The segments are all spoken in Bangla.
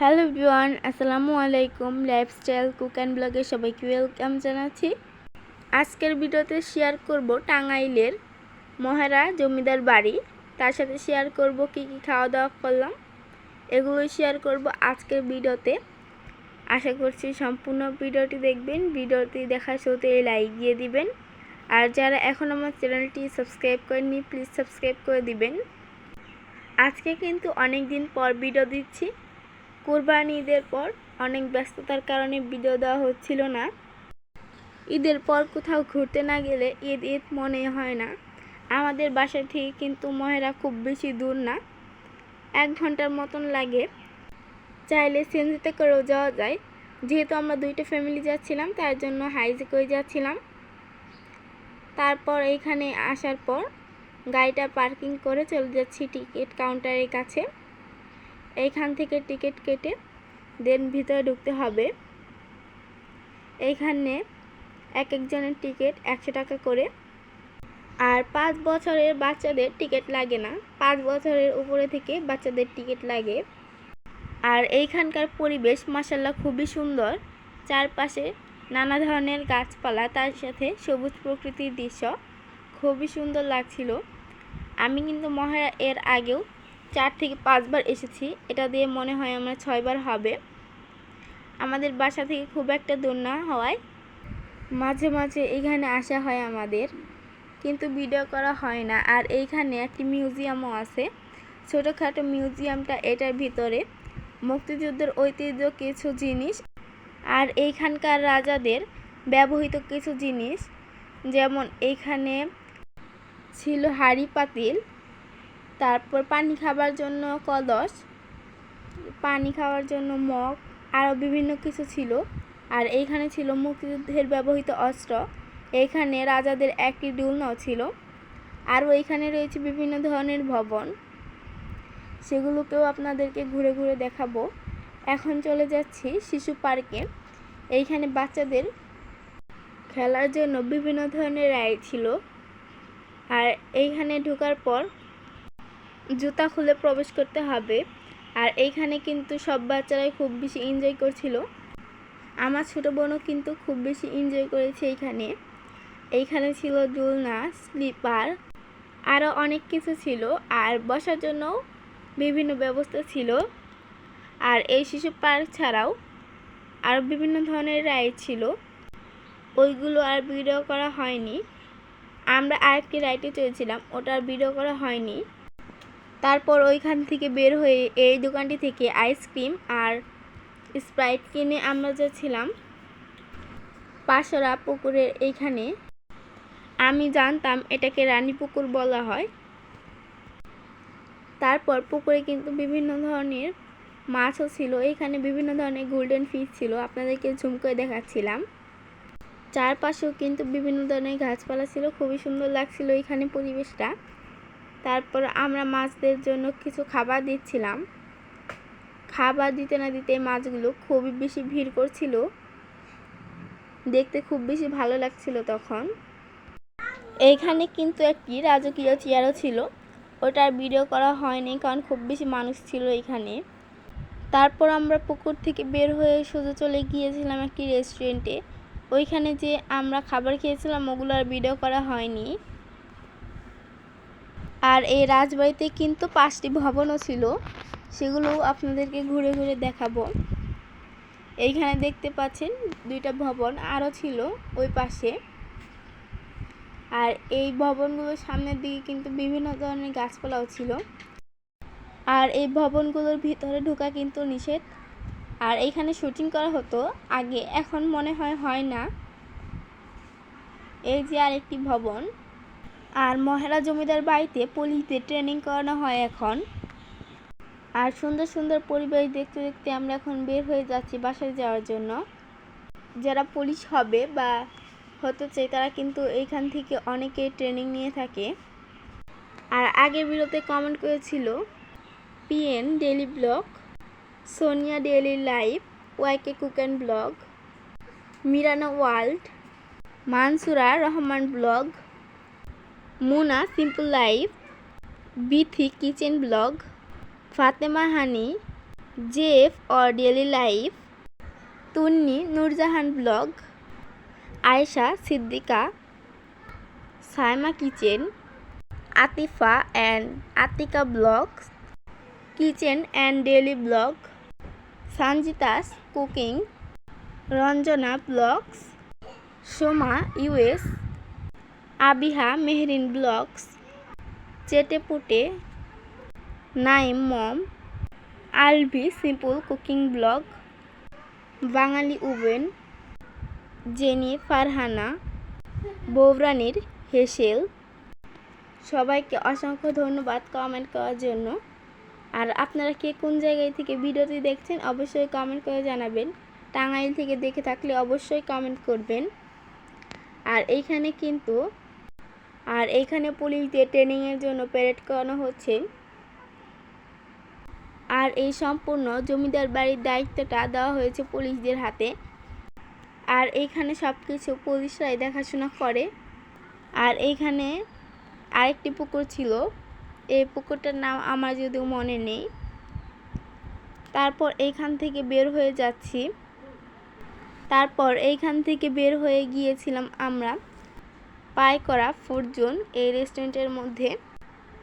হ্যালো এভরিওয়ান, আসসালামু আলাইকুম। লাইফস্টাইল কুক অ্যান্ড ব্লগে সবাইকে ওয়েলকাম জানাচ্ছি। আজকের ভিডিওতে শেয়ার করব টাঙ্গাইলের মহারা জমিদার বাড়ি। তার সাথে শেয়ার করব কি কি খাওয়া দাওয়া করলাম। এগুলো শেয়ার করব আজকের ভিডিওতে। আশা করছি সম্পূর্ণ ভিডিওটি দেখবেন। ভিডিওটি দেখার সাথে লাইক দিয়ে দিবেন। আর যারা এখন আমার চ্যানেলটি সাবস্ক্রাইব করেননি প্লিজ সাবস্ক্রাইব করে দিবেন। আজকে কিন্তু অনেক দিন পর ভিডিও দিচ্ছি। কোরবানি ঈদের পর অনেক ব্যস্ততার কারণে ভিডিও দেওয়া হচ্ছিল না। ঈদের পর কোথাও ঘুরতে না গেলে ঈদ ঈদ মনে হয় না। আমাদের বাসা থেকে কিন্তু মহেরা খুব বেশি দূর না। এক ঘণ্টার মতন লাগে। চাইলে সিএনজিতে করেও যাওয়া যায়। যেহেতু আমরা দুইটা ফ্যামিলি যাচ্ছিলাম, তার জন্য হাইজে করে যাচ্ছিলাম। তারপর এইখানে আসার পর গাড়িটা পার্কিং করে চলে যাচ্ছি টিকিট কাউন্টারের কাছে। এইখান থেকে টিকিট কেটে দেন ভিতরে ঢুকতে হবে। এইখানে এক একজনের টিকিট একশো টাকা করে। আর পাঁচ বছরের বাচ্চাদের টিকিট লাগে না। পাঁচ বছরের উপরে থেকে বাচ্চাদের টিকিট লাগে। আর এইখানকার পরিবেশ মাসাল্লাহ খুবই সুন্দর। চারপাশে নানা ধরনের গাছপালা, তার সাথে সবুজ প্রকৃতির দৃশ্য। খুবই সুন্দর লাগছিল। আমি কিন্তু মহারা এর আগেও চার থেকে পাঁচবার এসেছি। এটা দিয়ে মনে হয় আমরা ছয়বার হবে। আমাদের বাসা থেকে খুব একটা দূর না হওয়ায়। মাঝে মাঝে এখানে আসা হয় আমাদের, কিন্তু ভিডিও করা হয় না। আর এইখানে একটি মিউজিয়ামও আছে। ছোটোখাটো মিউজিয়ামটা এটার ভিতরে। মুক্তিযুদ্ধের ঐতিহ্য কিছু জিনিস আর এইখানকার রাজাদের ব্যবহৃত কিছু জিনিস। যেমন এইখানে ছিল হাঁড়ি পাতিল। তারপর পানি খাবার জন্য কলস পানি খাওয়ার জন্য মগ, আরও বিভিন্ন কিছু ছিল। আর এইখানে ছিল মুক্তিযুদ্ধের ব্যবহৃত অস্ত্র। এইখানে রাজাদের একটি ডুলনাও ছিল। আরও এইখানে রয়েছে বিভিন্ন ধরনের ভবন। সেগুলোকেও আপনাদেরকে ঘুরে ঘুরে দেখাবো। এখন চলে যাচ্ছি শিশু পার্কে। এইখানে বাচ্চাদের খেলার জন্য বিভিন্ন ধরনের রাইড ছিল। আর এইখানে ঢোকার পর জুতা খুলে প্রবেশ করতে হবে। আর এইখানে কিন্তু সব বাচ্চারাই খুব বেশি এনজয় করছিল। আমার ছোটো বোনও কিন্তু খুব বেশি এনজয় করেছে এইখানে। এইখানে ছিল দোলনা, স্লিপার আরও অনেক কিছু ছিল। আর বসার জন্য বিভিন্ন ব্যবস্থা ছিল। আর এই শিশু পার্ক ছাড়াও আরও বিভিন্ন ধরনের রাইড ছিল। ওইগুলো আর ভিডিও করা হয়নি। আমরা আরেকটি রাইডে চলেছিলাম ওটার ভিডিও করা হয়নি। তারপর ওইখান থেকে বের হয়ে এই দোকানটি থেকে আইসক্রিম আর স্প্রাইট কিনে আমরা যাচ্ছিলাম পাশরা পুকুরের এইখানে। আমি জানতাম এটাকে রানী পুকুর বলা হয়। তারপর পুকুরে কিন্তু বিভিন্ন ধরনের মাছও ছিল। এখানে বিভিন্ন ধরনের গোল্ডেন ফিশ ছিল। আপনাদেরকে ঝুম দেখাচ্ছিলাম। চারপাশেও কিন্তু বিভিন্ন ধরনের গাছপালা ছিল। খুবই সুন্দর লাগছিল এখানে পরিবেশটা। তারপর আমরা মাছদের জন্য কিছু খাবার দিচ্ছিলাম। খাবার দিতে না দিতে মাছগুলো খুবই বেশি ভিড় করছিল। দেখতে খুব বেশি ভালো লাগছিল তখন। এইখানে কিন্তু একটি রাজকীয় চেয়ারও ছিল। ওটার ভিডিও করা হয়নি কারণ খুব বেশি মানুষ ছিল এখানে। তারপর আমরা পুকুর থেকে বের হয়ে সোজা চলে গিয়েছিলাম একটি রেস্টুরেন্টে ওইখানে যে আমরা খাবার খেয়েছিলাম, ওগুলো আর ভিডিও করা হয়নি। আর এই রাজবাড়িতে কিন্তু পাঁচটি ভবনও ছিল। সেগুলো আপনাদেরকে ঘুরে ঘুরে দেখাবো। এইখানে দেখতে পাচ্ছেন দুইটা ভবন আরও ছিল ওই পাশে। আর এই ভবনগুলোর সামনের দিকে কিন্তু বিভিন্ন ধরনের গাছপালাও ছিল। আর এই ভবনগুলোর ভিতরে ঢোকা কিন্তু নিষেধ। আর এইখানে শুটিং করা হতো আগে, এখন মনে হয় হয় না। এই যে আরেকটি ভবন। আর মহেরা জমিদার বাড়িতে পুলিশদের ট্রেনিং করানো হয় এখন। আর সুন্দর সুন্দর পরিবেশ দেখতে দেখতে আমরা এখন বের হয়ে যাচ্ছি বাসায় যাওয়ার জন্য। যারা পুলিশ হবে বা হতে চাই তারা কিন্তু এইখান থেকে অনেকে ট্রেনিং নিয়ে থাকে। আর আগের ভিডিওতে কমেন্ট করেছিল PN daily blog Sonia daily life YK cook and blog Mirana world Mansura Rahman blog Muna simple life Bithi kitchen blog Fatema honey Jeff or daily life Tunni Nurjahan blog Ayesha Siddika Saima kitchen Atifa and Atika blogs kitchen and daily blog Sanjita's cooking Ranjana blogs Soma US Abiha Mehrin blogs, চেটেপুটে Naim mom, Alvi simple cooking blog, Bengali oven Jenny Farhana বৌরানির হেসেল। সবাইকে অসংখ্য ধন্যবাদ কমেন্ট করার জন্য। আর আপনারা কে কোন জায়গায় থেকে ভিডিওটি দেখছেন, অবশ্যই কমেন্ট করে জানাবেন। টাঙ্গাইল থেকে দেখে থাকলে অবশ্যই কমেন্ট করবেন। আর এইখানে কিন্তু আর এইখানে পুলিশদের ট্রেনিংয়ের জন্য প্যারেড করানো হচ্ছে। আর এই সম্পূর্ণ জমিদার বাড়ির দায়িত্বটা দেওয়া হয়েছে পুলিশদের হাতে। আর এইখানে সব কিছু পুলিশরাই দেখাশোনা করে। আর এইখানে আরেকটি পুকুর ছিল। এই পুকুরটার নাম আমার যদিও মনে নেই। তারপর এইখান থেকে বের হয়ে যাচ্ছি। তারপর এইখান থেকে বের হয়ে গিয়েছিলাম আমরা। পাই করা ফুড জোন এই রেস্টুরেন্টের মধ্যে।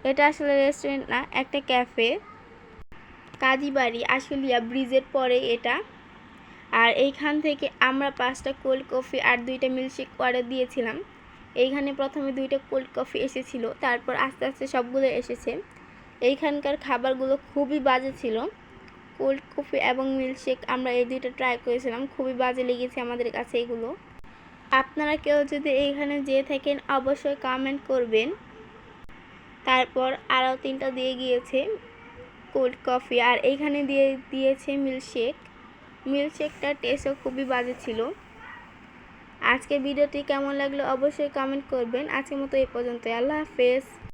এটা আসলে রেস্টুরেন্ট না, একটা ক্যাফে কাজীবাড়ি, আশুলিয়া, ব্রিজের পরে এটা। আর এইখান থেকে আমরা পাঁচটা কোল্ড কফি আর দুইটা মিল্কশেক অর্ডার দিয়েছিলাম। এইখানে প্রথমে দুইটা কোল্ড কফি এসেছিল, তারপর আস্তে আস্তে সবগুলো এসেছে। এইখানকার খাবারগুলো খুবই বাজে ছিল। কোল্ড কফি এবং মিল্কশেক আমরা এই দুইটা ট্রাই করেছিলাম, খুবই বাজে লেগেছে আমাদের কাছে এগুলো। আপনারা কেউ যদি এইখানে যেয়ে থাকেন, অবশ্যই কমেন্ট করবেন। তারপর আরও তিনটা দিয়ে গিয়েছে কোল্ড কফি আর এইখানে দিয়ে দিয়েছে মিল্কশেক মিল্কশেকটার টেস্টও খুবই বাজে ছিল। আজকে ভিডিওটি কেমন লাগল অবশ্যই কমেন্ট করবেন। আজকের মতো এই পর্যন্ত আল্লাহ হাফেজ।